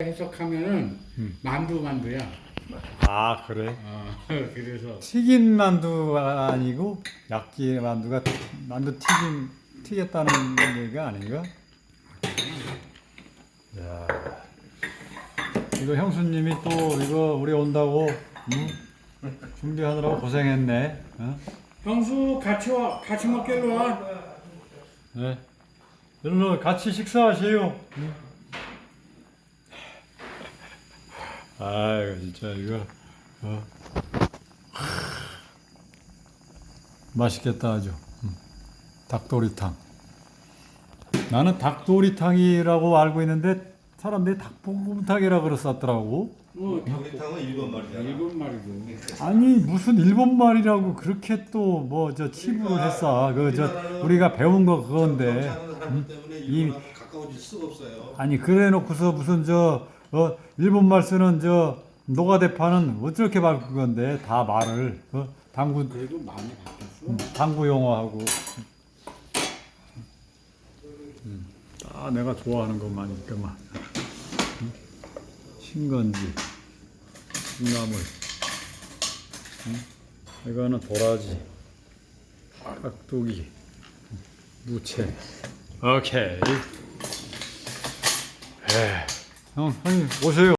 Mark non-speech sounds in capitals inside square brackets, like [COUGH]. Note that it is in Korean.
해석하면은 음. 만두 만두야. 아 그래? 어, [LAUGHS] 그래서 튀긴 만두가 아니고 약기 만두가 만두 튀김 튀겼다는 얘기가 아닌가? 야, 이거 형수님이 또 이거 우리 온다고 응? 준비하느라고 고생했네. 어? 형수 같이 와 같이 먹길로 와. 네. 일로 같이 식사하세요. 응? 아이고 진짜 이거 어. 맛있겠다 아주. 음. 닭도리탕. 나는 닭도리탕이라고 알고 있는데 사람들이 닭볶음탕이라 그랬었더라고. 어, 우리탕은 일본 말이잖아. 일본 말이고. 아니 무슨 일본 말이라고 그렇게 또 뭐 저 치부를 했어. 그저 우리가 배운 거 그건데. 때문에 이- 일본하고 가까워질 수가 없어요. 아니 그래 놓고서 무슨 저 어, 일본 말 쓰는 저 노가대파는 어떻게 바꾼 건데 다 말을 어, 당구 그래도 많이 바뀌었어. 당구 용어하고 음, 다 내가 좋아하는 것만 있더만 음? 신건지 신나물 음? 이거는 도라지 깍두기 음, 무채 오케이 에. 형 형님 오세요